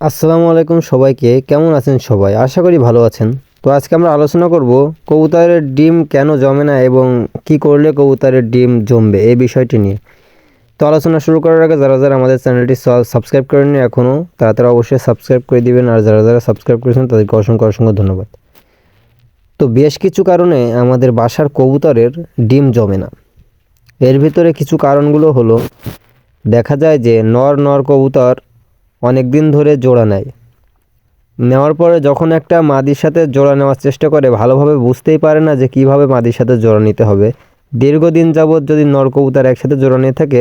আসসালামু আলাইকুম সবাইকে। কেমন আছেন সবাই? আশা করি ভালো আছেন। তো আজকে আমরা আলোচনা করব কবুতরের ডিম কেন জমে না এবং কি করলে কবুতরের ডিম জমবে এই বিষয়টি নিয়ে। তো আলোচনা শুরু করার আগে যারা যারা আমাদের চ্যানেলটি সাবস্ক্রাইব করেননি এখনও তারা তারা অবশ্যই সাবস্ক্রাইব করে দিবেন আর যারা যারা সাবস্ক্রাইব করেছেন তাদেরকে অসংখ্য অসংখ্য ধন্যবাদ। তো বেশ কিছু কারণে আমাদের বাসার কবুতরের ডিম জমে না। এর ভিতরে কিছু কারণগুলো হলো, দেখা যায় যে নর নর কবুতর অনেক দিন ধরে জোড়া নেয়। নেওয়ার পরে যখন একটা মাদির সাথে জোড়া নেওয়ার চেষ্টা করে, ভালোভাবে বুঝতেই পারে না যে কীভাবে মাদির সাথে জোড়া নিতে হবে। দীর্ঘদিন যাবৎ যদি নরকবুতার একসাথে জোড়া নিয়ে থাকে,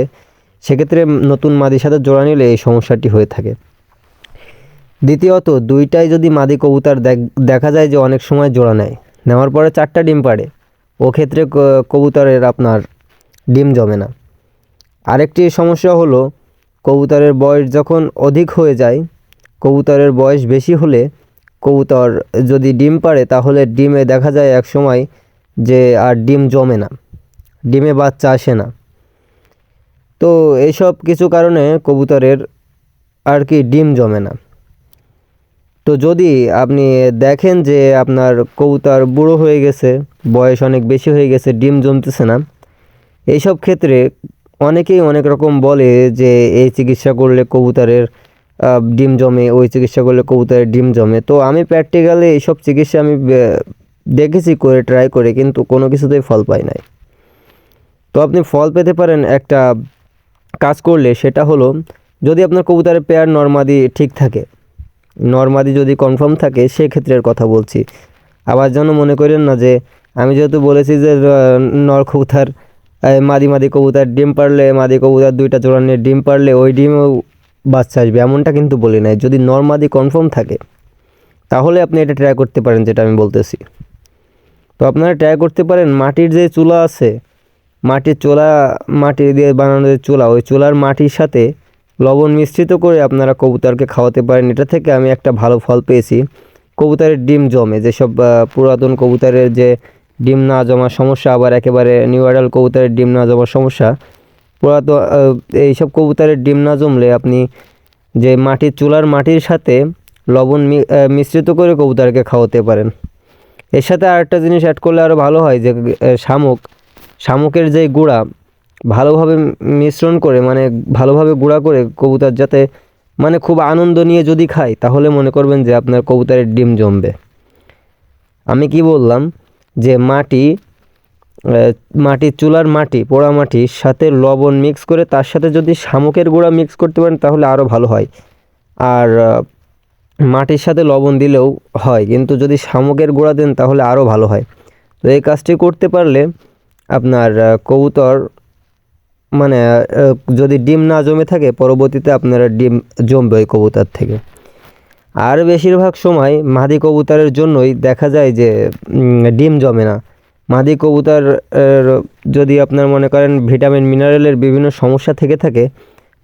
সেক্ষেত্রে নতুন মাদির সাথে জোড়া নিলে এই সমস্যাটি হয়ে থাকে। দ্বিতীয়ত, দুইটাই যদি মাদি কবুতর দেখা যায় যে অনেক সময় জোড়া নেয়, নেওয়ার পরে চারটা ডিম পাড়ে ও ক্ষেত্রে কবুতরের আপনার ডিম জমে না। আরেকটি সমস্যা হলো কবুতরের বয়স যখন অধিক হয়ে যায়, কবুতরের বয়স বেশি হলে কবুতর যদি ডিম পাড়ে, তাহলে ডিমে দেখা যায় এক সময় যে আর ডিম জমে না, ডিমে বাচ্চা আসে না। তো এইসব কিছু কারণে কবুতরের আর কি ডিম জমে না। তো যদি আপনি দেখেন যে আপনার কবুতর বুড়ো হয়ে গেছে, বয়স অনেক বেশি হয়ে গেছে, ডিম জমতেছে না, এইসব ক্ষেত্রে অনেকেই অনেক রকম বলে যে এই চিকিৎসা করলে কবুতরের ডিম জমে, ওই চিকিৎসা করলে কবুতরের ডিম জমে। তো আমি প্র্যাকটিক্যালি এইসব চিকিৎসা আমি দেখেছি, করে ট্রাই করে, কিন্তু কোনো কিছুতেই ফল পাই নাই। তো আপনি ফল পেতে পারেন একটা কাজ করলে, সেটা হলো যদি আপনার কবুতরের পেয়ার নর্মাদি ঠিক থাকে, নর্মাদি যদি কনফার্ম থাকে সেক্ষেত্রের কথা বলছি। আবার যেন মনে করেন না যে, আমি যেহেতু বলেছি যে নর কবুতর মাদি মাদি কবুতর ডিম পারলে, মাদি কবুতর দুইটা জোড়া নিয়ে ডিম পারলে, ওই ডিমও বাচ্চা আসবে। এমনটা কিন্তু বলি নাই। যদি নর্মাদি কনফার্ম থাকে, তাহলে আপনি এটা ট্রাই করতে পারেন, যেটা আমি বলতেছি। তো আপনারা ট্রাই করতে পারেন, মাটির যে চুলা আছে, মাটির চোলা, মাটি দিয়ে বানানো যে চুলা, ওই চুলার মাটির সাথে লবণ মিশ্রিত করে আপনারা কবুতরকে খাওয়াতে পারেন। এটা থেকে আমি একটা ভালো ফল পেয়েছি। কবুতরের ডিম জমে, যেসব পুরাতন কবুতরের যে ডিম না জমার সমস্যা আবার একেবারে নিউ অ্যাডাল কবুতরের ডিম না জমার সমস্যা। পুরাতন আহ, এইসব কবুতরের ডিম না জমলে আপনি যে মাটির চুলার মাটির সাথে লবণ মিশ্রিত করে কবুতরকে খাওয়াতে পারেন। এর সাথে আরেকটা জিনিস অ্যাড করলে আরও ভালো হয় যে শামুক। শামুকের যে গুঁড়া ভালোভাবে মিশ্রণ করে মানে ভালোভাবে গুঁড়া করে কবুতর যাতে মানে খুব আনন্দ নিয়ে যদি খায় তাহলে মনে করবেন যে আপনার কবুতরের ডিম জমবে। আমি কি বললাম? যে মাটি মাটির চুলার মাটি, পোড়া মাটির সাথে লবণ মিক্স করে তার সাথে যদি শামুকের গুঁড়া মিক্স করতে পারেন তাহলে আরও ভালো হয়। আর মাটির সাথে লবণ দিলেও হয়, কিন্তু যদি শামুকের গুঁড়া দেন তাহলে আরও ভালো হয়। তো এই কাজটি করতে পারলে আপনার কবুতর মানে যদি ডিম না জমে থাকে, পরবর্তীতে আপনারা ডিম জমবে ওই কবুতর থেকে। আর বেশিরভাগ সময় মাদি কবুতরের জন্যই দেখা যায় যে ডিম জমে না। মাদি কবুতর যদি আপনার মনে করেন ভিটামিন, মিনারেলের বিভিন্ন সমস্যা থেকে থাকে,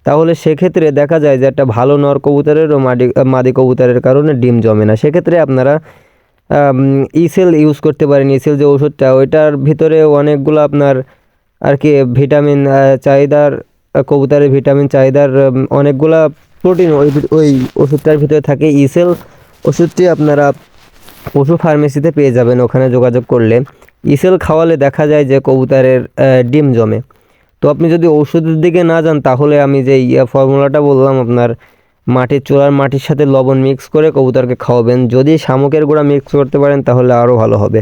তাহলে সেক্ষেত্রে দেখা যায় যে একটা ভালো নর কবুতরেরও মাদি মাদি কবুতরের কারণে ডিম জমে না। সেক্ষেত্রে আপনারা ইসেল ইউজ করতে পারেন। ইসেল যে ওষুধটা, ওইটার ভিতরে অনেকগুলো আপনার আর কি ভিটামিন চাহিদার, কবুতরের ভিটামিন চাহিদার অনেকগুলা প্রোটিন ওই ওই ওষুধটার ভিতরে থাকে ইসেল ওষুধটি আপনারা পশু ফার্মেসিতে পেয়ে যাবেন, ওখানে যোগাযোগ করলে। ইসেল খাওয়ালে দেখা যায় যে কবুতরের ডিম জমে। তো আপনি যদি ওষুধের দিকে না যান, তাহলে আমি যে ইয়া ফর্মুলাটা বললাম, আপনার মাটির চোলার মাটির সাথে লবণ মিক্স করে কবুতরকে খাওয়াবেন। যদি শামুকের গুঁড়া মিক্স করতে পারেন, তাহলে আরও ভালো হবে।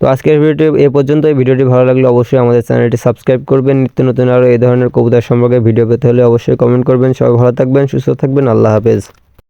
তো আজকের ভিডিওটি এ পর্যন্ত এই ভিডিওটি ভালো লাগলে অবশ্যই আমাদের চ্যানেলটি সাবস্ক্রাইব করবেন। নিত্য নতুন আরও এই ধরনের কবুতর সম্পর্কে ভিডিও পেতে হলে অবশ্যই কমেন্ট করবেন। সবাই ভালো থাকবেন, সুস্থ থাকবেন। আল্লাহ হাফেজ।